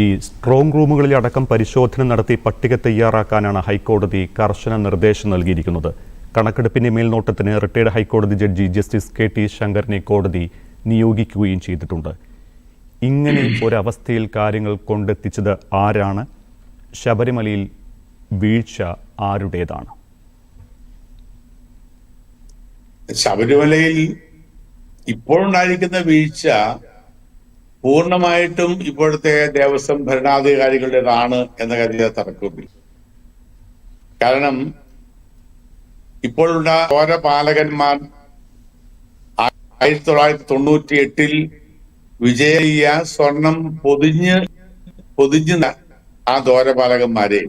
ഈ സ്ട്രോങ് റൂമുകളിൽ അടക്കം പരിശോധന നടത്തി പട്ടിക തയ്യാറാക്കാനാണ് ഹൈക്കോടതി കർശന നിർദ്ദേശം നൽകിയിരിക്കുന്നത്. കണക്കെടുപ്പിന്റെ മേൽനോട്ടത്തിന് റിട്ടയർഡ് ഹൈക്കോടതി ജഡ്ജി ജസ്റ്റിസ് കെ ടി ശങ്കറിനെ കോടതി നിയോഗിക്കുകയും ചെയ്തിട്ടുണ്ട്. ഇങ്ങനെ ഒരവസ്ഥയിൽ കാര്യങ്ങൾ കൊണ്ടെത്തിച്ചത് ആരാണ്? ശബരിമലയിൽ വീഴ്ച ആരുടേതാണ്? ശബരിമലയിൽ ഇപ്പോഴുണ്ടായിരിക്കുന്ന വീഴ്ച പൂർണമായിട്ടും ഇപ്പോഴത്തെ ദേവസ്വം ഭരണാധികാരികളുടേതാണ് എന്ന കാര്യത്തിൽ തർക്കമില്ല കാരണം ഇപ്പോഴുള്ള ഓര പാലകന്മാർ ആയിരത്തി തൊള്ളായിരത്തി തൊണ്ണൂറ്റി എട്ടിൽ വിജയ സ്വർണം പൊതിഞ്ഞ് പൊതിഞ്ഞ് ആ ദ്വാരപാലകന്മാരെ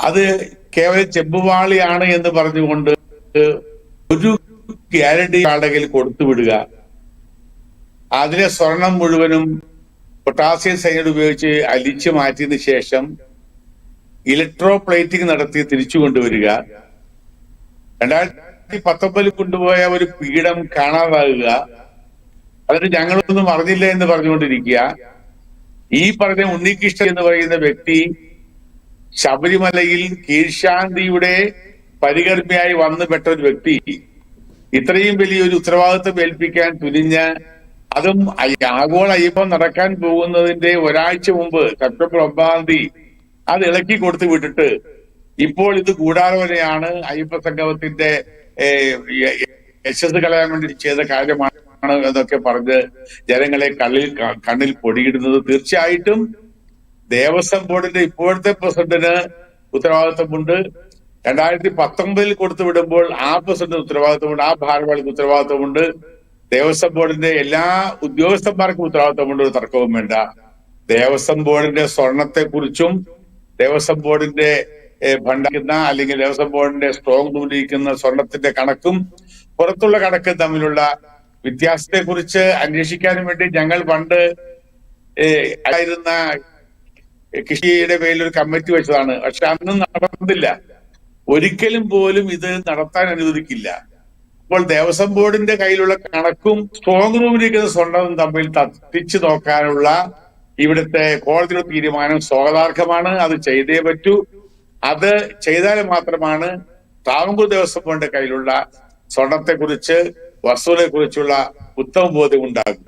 അത് കേവലം ചെമ്പുവാളിയാണ് എന്ന് പറഞ്ഞുകൊണ്ട് ഒരു ഗ്യാരണ്ടി കാർഡെങ്കിൽ കൊടുത്തു വിടുക അതിലെ സ്വർണം മുഴുവനും പൊട്ടാസ്യം സൈനൈഡ് ഉപയോഗിച്ച് അലിച്ചു മാറ്റിയതിനു ശേഷം ഇലക്ട്രോ പ്ലേറ്റിംഗ് നടത്തി തിരിച്ചു കൊണ്ടുവരിക. രണ്ടായിരത്തി പത്തൊമ്പതിൽ കൊണ്ടുപോയ ഒരു പീഠം കാണാതാകുക. അതിന് ഞങ്ങളൊന്നും അറിഞ്ഞില്ല എന്ന് പറഞ്ഞുകൊണ്ടിരിക്കുക. ഈ പറഞ്ഞ ഉണ്ണികൃഷ്ണൻ എന്ന് പറയുന്ന വ്യക്തി ശബരിമലയിൽ കീഴ്ശാന്തിയുടെ പരികർമ്മിയായി വന്നു പെട്ട ഒരു വ്യക്തി. ഇത്രയും വലിയൊരു ഉത്തരവാദിത്വം ഏൽപ്പിക്കാൻ തുനിഞ്ഞ അതും ആഗോള അയ്യപ്പം നടക്കാൻ പോകുന്നതിന്റെ ഒരാഴ്ച മുമ്പ് സെപ്റ്റംബർ ഒമ്പതാം തീയതി അത് ഇളക്കി കൊടുത്തു വിട്ടിട്ട് ഇപ്പോൾ ഇത് കൂടാലോചനയാണ് അയ്യപ്പ സംഗമത്തിന്റെ യശസ് കളയാൻ വേണ്ടി ചെയ്ത കാര്യമാണ് എന്നൊക്കെ പറഞ്ഞ് ജനങ്ങളെ കള്ളിൽ കണ്ണിൽ പൊടിയിടുന്നത്. തീർച്ചയായിട്ടും ദേവസ്വം ബോർഡിന്റെ ഇപ്പോഴത്തെ പ്രസിഡന്റിന് ഉത്തരവാദിത്വമുണ്ട്. രണ്ടായിരത്തി പത്തൊമ്പതിൽ കൊടുത്തു വിടുമ്പോൾ ആ പ്രസിഡന്റ് ഉത്തരവാദിത്വമുണ്ട് ആ ഭാരവാഹിക്ക് ഉത്തരവാദിത്വമുണ്ട്. ദേവസ്വം ബോർഡിന്റെ എല്ലാ ഉദ്യോഗസ്ഥന്മാർക്കും ഉത്തരവാദിത്തമുണ്ട് ഒരു തർക്കവും വേണ്ട. ദേവസ്വം ബോർഡിന്റെ സ്വർണത്തെ കുറിച്ചും ദേവസ്വം ബോർഡിന്റെ ഭണ്ടിക്കുന്ന അല്ലെങ്കിൽ ദേവസ്വം ബോർഡിന്റെ സ്ട്രോങ് റൂമിലിരിക്കുന്ന സ്വർണത്തിന്റെ കണക്കും പുറത്തുള്ള കണക്കും തമ്മിലുള്ള വ്യത്യാസത്തെ കുറിച്ച് അന്വേഷിക്കാനും വേണ്ടി ഞങ്ങൾ പണ്ട് ആയിരുന്ന കൃഷിയുടെ പേരിൽ ഒരു കമ്മിറ്റി വെച്ചതാണ്. പക്ഷെ അന്ന് നടന്നില്ല. ഒരിക്കലും പോലും ഇത് നടത്താൻ അനുവദിക്കില്ല. അപ്പോൾ ദേവസ്വം ബോർഡിന്റെ കയ്യിലുള്ള കണക്കും സ്ട്രോങ് റൂമിലിരിക്കുന്ന സ്വർണവും തമ്മിൽ തത്തിച്ചു നോക്കാനുള്ള ഇവിടുത്തെ കോടതിയുടെ തീരുമാനം സ്വാഗതാർഹമാണ്. അത് ചെയ്തേ പറ്റൂ. അത് ചെയ്താൽ മാത്രമാണ് ട്രാവൻകൂർ ദേവസ്വം ബോർഡിന്റെ കയ്യിലുള്ള സ്വർണത്തെ കുറിച്ച് വസ്തുവിനെ കുറിച്ചുള്ള ഉത്തമ ബോധ്യം ഉണ്ടാകും.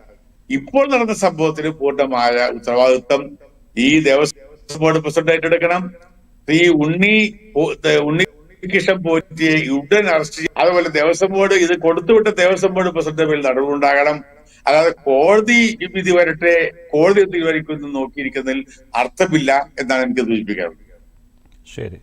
ഇപ്പോൾ നടന്ന സംഭവത്തിന് പൂർണമായ ഉത്തരവാദിത്വം ഈ ദേവസ്വം ബോർഡ് പ്രസിഡന്റ് ഏറ്റെടുക്കണം ഈ ഉണ്ണി പോ- ഉണ്ണികൃഷ്ണൻ പോറ്റിയെ ഉടൻ അറസ്റ്റ് ചെയ്യും അതുപോലെ ദേവസ്വം ബോർഡ് ഇത് കൊടുത്തുവിട്ട ദേവസ്വം ബോർഡ് പ്രസിഡന്റ് മേൽ നടപടിയുണ്ടാകണം അതായത് കോടതി വിധി വരട്ടെ കോടതി തീരുമാനിക്കുന്നു നോക്കിയിരിക്കുന്നതിൽ അർത്ഥമില്ല എന്നാണ് എനിക്ക് സൂചിപ്പിക്കാറുള്ളത് ശരി.